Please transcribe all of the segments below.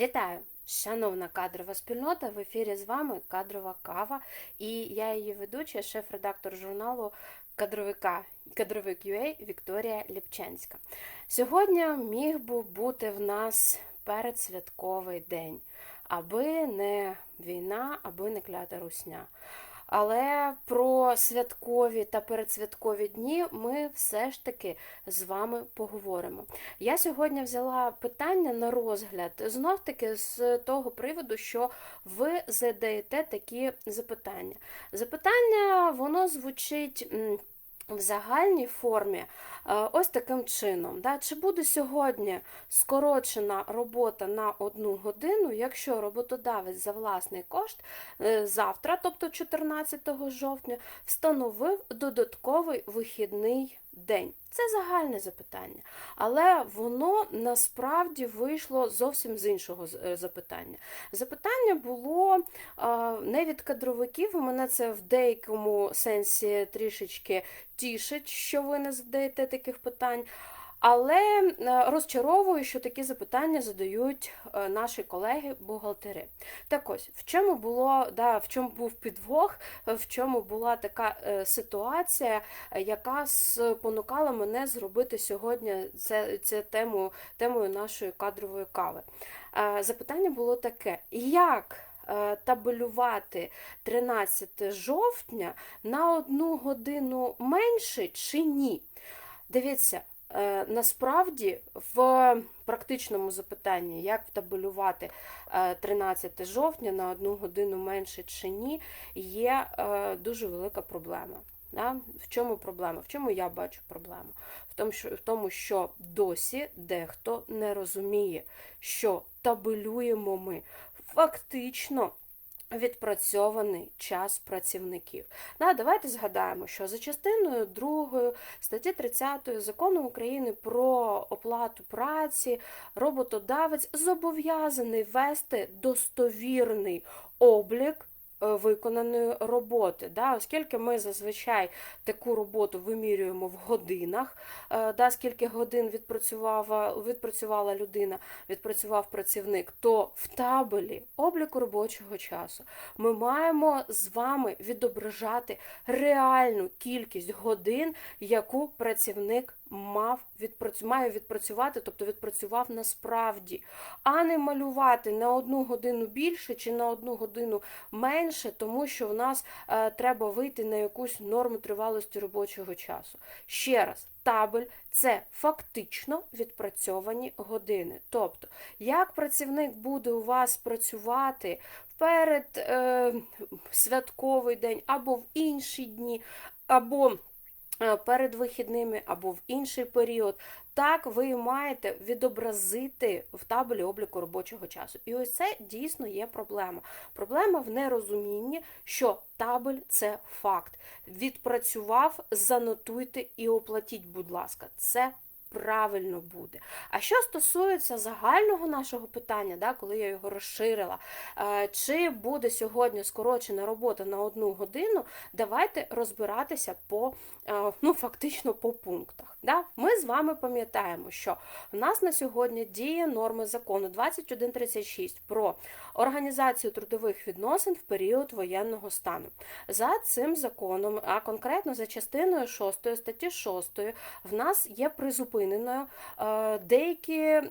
Вітаю! Шановна кадрова спільнота, в ефірі з вами кадрова кава, і я її ведуча, шеф-редактор журналу кадровика кадровик UA Вікторія Ліпченська. Сьогодні міг би бути в нас передсвятковий день, аби не війна, аби не клята русня. Але про святкові та передсвяткові дні ми все ж таки з вами поговоримо. Я сьогодні взяла питання на розгляд знов таки з того приводу, що ви задаєте такі запитання. Запитання воно звучить. В загальній формі е, ось таким чином. Да? Чи буде сьогодні скорочена робота на одну годину, якщо роботодавець за власний кошт е, завтра, тобто 14 жовтня, встановив додатковий вихідний день? Це загальне запитання, але воно насправді вийшло зовсім з іншого е, запитання. Запитання було не від кадровиків, мене це в деякому сенсі трішечки тішить, що ви не задаєте таких питань. Але е, розчаровую, що такі запитання задають е, наші колеги-бухгалтери. Так ось, в чому було, да, в чому був підвох, в чому була така е, ситуація, яка спонукала мене зробити сьогодні це, це тему, темою нашої кадрової кави. Запитання було таке: як? Табелювати 13 жовтня на одну годину менше чи ні? Дивіться, насправді, в практичному запитанні, як табелювати 13 е, жовтня на одну годину менше чи ні, є е, дуже велика проблема. В чому проблема? В чому я бачу проблему? В тому, що досі дехто не розуміє, що табелюємо ми фактично відпрацьований час працівників. Да, Давайте згадаємо, що за частиною 2 статті 30 закону України про оплату праці роботодавець зобов'язаний вести достовірний облік виконаної роботи. Да? Оскільки ми зазвичай таку роботу вимірюємо в годинах, е, да? скільки годин відпрацювала, відпрацювала людина, відпрацював працівник, то в табелі обліку робочого часу ми маємо з вами відображати реальну кількість годин, яку працівник мав відпрацю... має відпрацювати, тобто відпрацював насправді, а не малювати на одну годину більше чи на одну годину менше, тому що в нас е, треба вийти на якусь норму тривалості робочого часу. Ще раз. Табель це фактично відпрацьовані години. Тобто, як працівник буде у вас працювати перед е, святковий день або в інші дні, або перед вихідними або в інший період. Так, ви маєте відобразити в табелі обліку робочого часу. І ось це дійсно є проблема. Проблема в нерозумінні, що табель це факт. Відпрацював, занотуйте і оплатіть, будь ласка, це правильно буде. А що стосується загального нашого питання, да, коли я його розширила, е, чи буде сьогодні скорочена робота на одну годину, давайте розбиратися по е, ну, фактично по пунктах. Да? Ми з вами пам'ятаємо, що в нас на сьогодні діє норми закону 2136 про організацію трудових відносин в період воєнного стану. За цим законом, а конкретно за частиною 6 статті 6, в нас є призупиненою е, деякі е,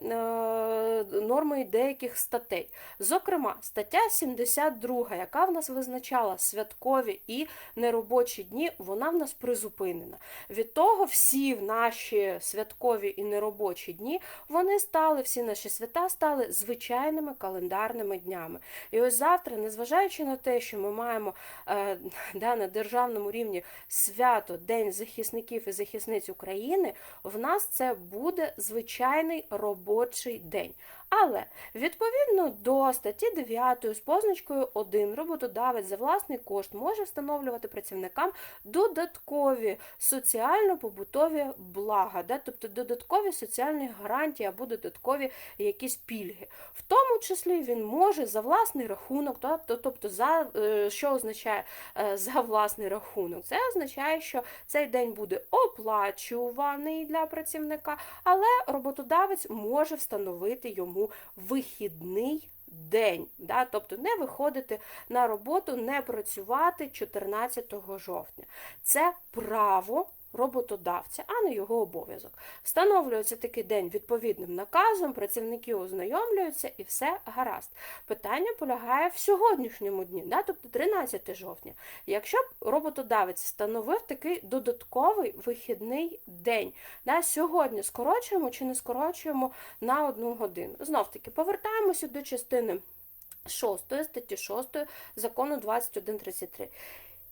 норми деяких статей. Зокрема, стаття 72, яка в нас визначала святкові і неробочі дні, вона в нас призупинена. Від того всі наші святкові і неробочі дні вони стали, всі наші свята стали звичайними календарними днями днями. І ось завтра, незважаючи на те, що ми маємо е, да, на державному рівні свято День захисників і захисниць України, в нас це буде звичайний робочий день. Але відповідно до статті 9 з позначкою 1 роботодавець за власний кошт може встановлювати працівникам додаткові соціально-побутові блага, да, тобто додаткові соціальні гарантії або додаткові якісь пільги. В тому числі він може за власний рахунок, тобто, тобто за е, що означає е, за власний рахунок? Це означає, що цей день буде оплачуваний для працівника, але роботодавець може встановити йому вихідний день, да? тобто не виходити на роботу, не працювати 14 жовтня. Це право роботодавця, а не його обов'язок. Встановлюється такий день відповідним наказом, працівники ознайомлюються і все гаразд. Питання полягає в сьогоднішньому дні, да? тобто 13 жовтня. Якщо б роботодавець встановив такий додатковий вихідний день, да? сьогодні скорочуємо чи не скорочуємо на одну годину. Знов таки повертаємося до частини 6 статті 6 закону 2133.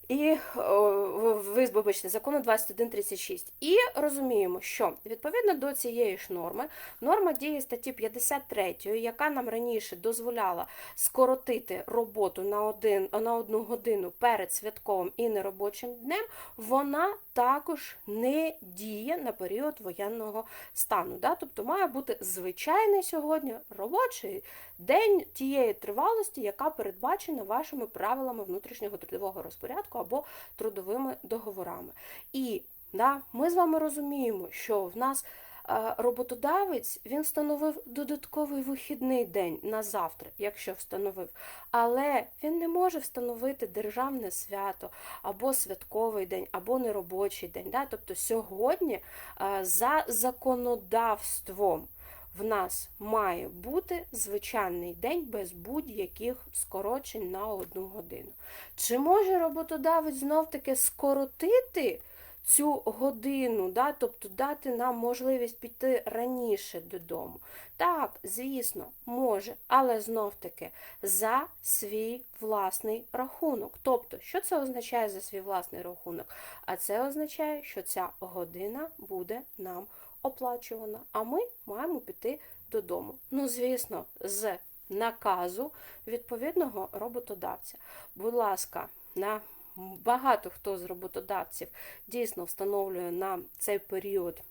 І о, ви вибачте, закону 2136. І розуміємо, що відповідно до цієї ж норми, норма діє статті 53, яка нам раніше дозволяла скоротити роботу на один на одну годину перед святковим і неробочим днем, вона також не діє на період воєнного стану. Да? Тобто має бути звичайний сьогодні робочий день тієї тривалості, яка передбачена вашими правилами внутрішнього трудового розпорядку або трудовими договорами. І да, ми з вами розуміємо, що в нас е, роботодавець він встановив додатковий вихідний день на завтра, якщо встановив, але він не може встановити державне свято або святковий день, або неробочий день. Да? Тобто сьогодні е, за законодавством в нас має бути звичайний день без будь-яких скорочень на одну годину. Чи може роботодавець знов-таки скоротити цю годину, да? тобто дати нам можливість піти раніше додому? Так, звісно, може, але знов-таки за свій власний рахунок. Тобто, що це означає за свій власний рахунок? А це означає, що ця година буде нам оплачувана, а ми маємо піти додому. Ну, звісно, з наказу відповідного роботодавця. Будь ласка, на багато хто з роботодавців дійсно встановлює на цей період.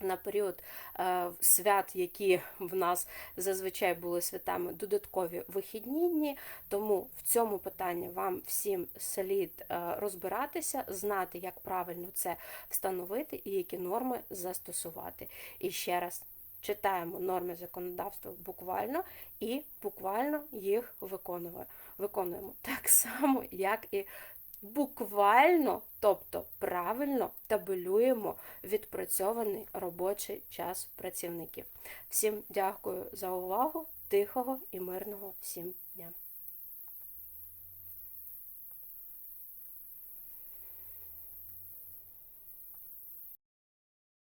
На період е, свят, які в нас зазвичай були святами, додаткові вихідні дні. Тому в цьому питанні вам всім слід е, розбиратися, знати, як правильно це встановити і які норми застосувати. І ще раз читаємо норми законодавства буквально і буквально їх виконуємо. Виконуємо так само, як і буквально, тобто правильно табелюємо відпрацьований робочий час працівників. Всім дякую за увагу, тихого і мирного всім дня!